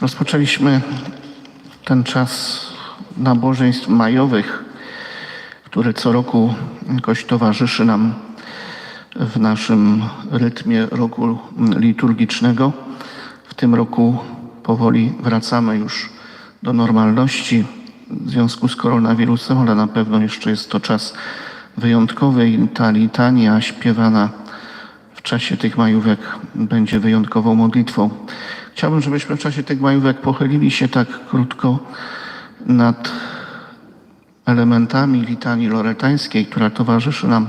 Rozpoczęliśmy ten czas nabożeństw majowych, który co roku jakoś towarzyszy nam w naszym rytmie roku liturgicznego. W tym roku powoli wracamy już do normalności w związku z koronawirusem, ale na pewno jeszcze jest to czas wyjątkowy i ta litania śpiewana w czasie tych majówek będzie wyjątkową modlitwą. Chciałbym, żebyśmy w czasie tych majówek pochylili się tak krótko nad elementami litanii loretańskiej, która towarzyszy nam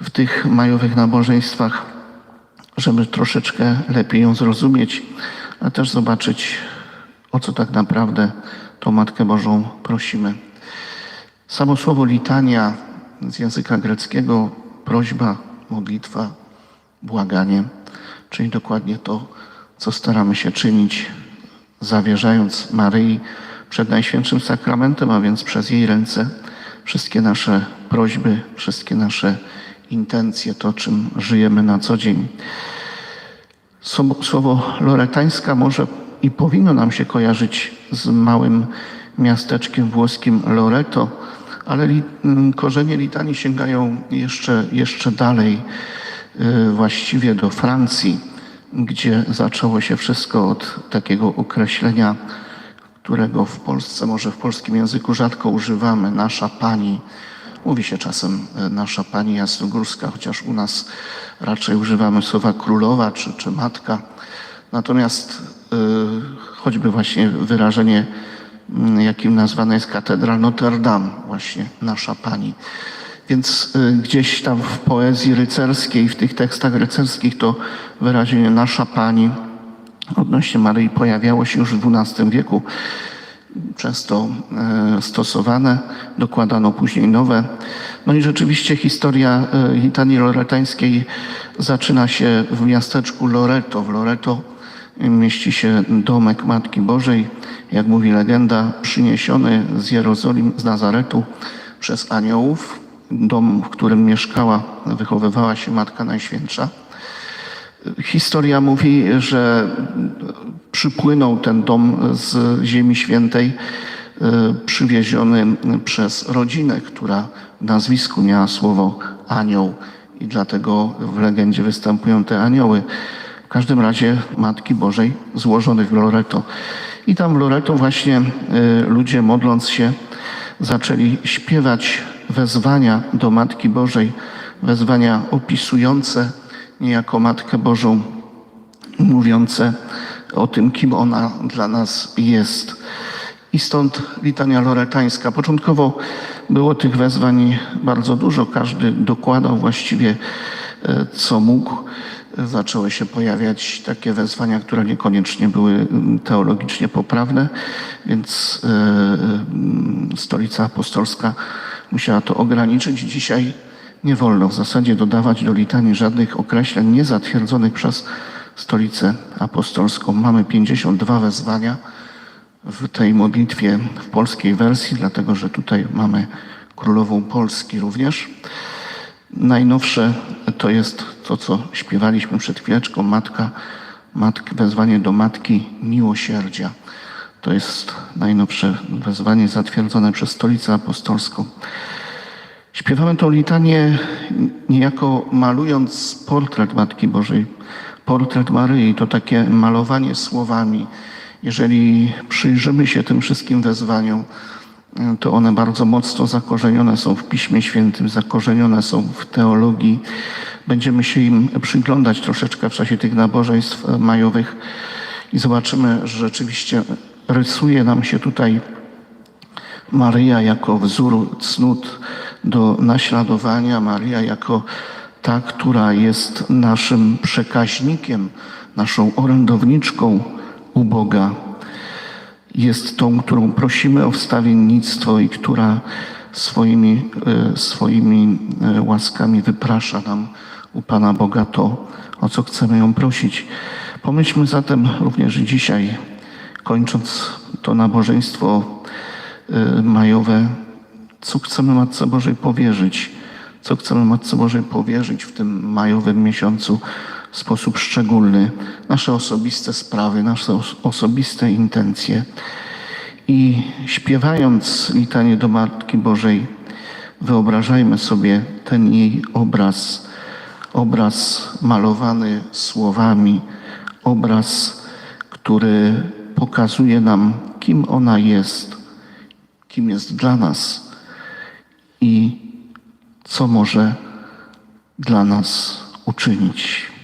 w tych majowych nabożeństwach, żeby troszeczkę lepiej ją zrozumieć, a też zobaczyć, o co tak naprawdę tą Matkę Bożą prosimy. Samo słowo litania z języka greckiego prośba, modlitwa, błaganie, czyli dokładnie to, co staramy się czynić, zawierzając Maryi przed Najświętszym Sakramentem, a więc przez jej ręce wszystkie nasze prośby, wszystkie nasze intencje, to czym żyjemy na co dzień. Słowo, loretańska może i powinno nam się kojarzyć z małym miasteczkiem włoskim Loreto, ale li, m, korzenie litanii sięgają jeszcze, jeszcze dalej, y, właściwie do Francji, gdzie zaczęło się wszystko od takiego określenia, którego w Polsce, może w polskim języku rzadko używamy, nasza pani. Mówi się czasem e, nasza pani jasnogórska, chociaż u nas raczej używamy słowa królowa czy, czy matka. Natomiast y, choćby właśnie wyrażenie, jakim nazwana jest katedra Notre Dame, właśnie nasza pani. Więc y, gdzieś tam w poezji rycerskiej, w tych tekstach rycerskich to wyrażenie nasza pani odnośnie Maryi pojawiało się już w XII wieku. Często e, stosowane, dokładano później nowe. No i rzeczywiście historia e, litanii loretańskiej zaczyna się w miasteczku Loreto. W Loreto mieści się domek Matki Bożej, jak mówi legenda, przyniesiony z Jerozolim, z Nazaretu przez aniołów. Dom, w którym mieszkała, wychowywała się Matka Najświętsza. Historia mówi, że przypłynął ten dom z Ziemi Świętej, e, przywieziony przez rodzinę, która w nazwisku miała słowo anioł i dlatego w legendzie występują te anioły. W każdym razie Matki Bożej złożonych w Loreto. I tam w Loreto właśnie e, ludzie modląc się zaczęli śpiewać wezwania do Matki Bożej, wezwania opisujące niejako Matkę Bożą, mówiące o tym, kim ona dla nas jest. I stąd litania loretańska. Początkowo było tych wezwań bardzo dużo, każdy dokładał właściwie e, co mógł. Zaczęły się pojawiać takie wezwania, które niekoniecznie były mm, teologicznie poprawne, więc e, mm, Stolica Apostolska musiała to ograniczyć. Dzisiaj nie wolno w zasadzie dodawać do litanii żadnych określeń niezatwierdzonych przez Stolicę Apostolską. Mamy 52 wezwania w tej modlitwie w polskiej wersji, dlatego że tutaj mamy Królową Polski również. Najnowsze to jest to, co śpiewaliśmy przed chwileczką, Matka, wezwanie do Matki Miłosierdzia. To jest najnowsze wezwanie zatwierdzone przez Stolicę Apostolską. Śpiewamy tą litanię niejako malując portret Matki Bożej, portret Maryi. To takie malowanie słowami. Jeżeli przyjrzymy się tym wszystkim wezwaniom, to one bardzo mocno zakorzenione są w Piśmie Świętym, zakorzenione są w teologii. Będziemy się im przyglądać troszeczkę w czasie tych nabożeństw majowych i zobaczymy, że rzeczywiście rysuje nam się tutaj Maryja jako wzór cnót do naśladowania, Maryja jako ta, która jest naszym przekaźnikiem, naszą orędowniczką u Boga. Jest tą, którą prosimy o wstawiennictwo i która swoimi, e, swoimi e, łaskami wyprasza nam u Pana Boga to, o co chcemy ją prosić. Pomyślmy zatem również dzisiaj, kończąc to nabożeństwo e, majowe, co chcemy Matce Bożej powierzyć, co chcemy Matce Bożej powierzyć w tym majowym miesiącu w sposób szczególny? Nasze osobiste sprawy, nasze os- osobiste intencje. I śpiewając litanie do Matki Bożej, wyobrażajmy sobie ten jej obraz, obraz malowany słowami, obraz, który pokazuje nam, kim ona jest, kim jest dla nas i co może dla nas uczynić.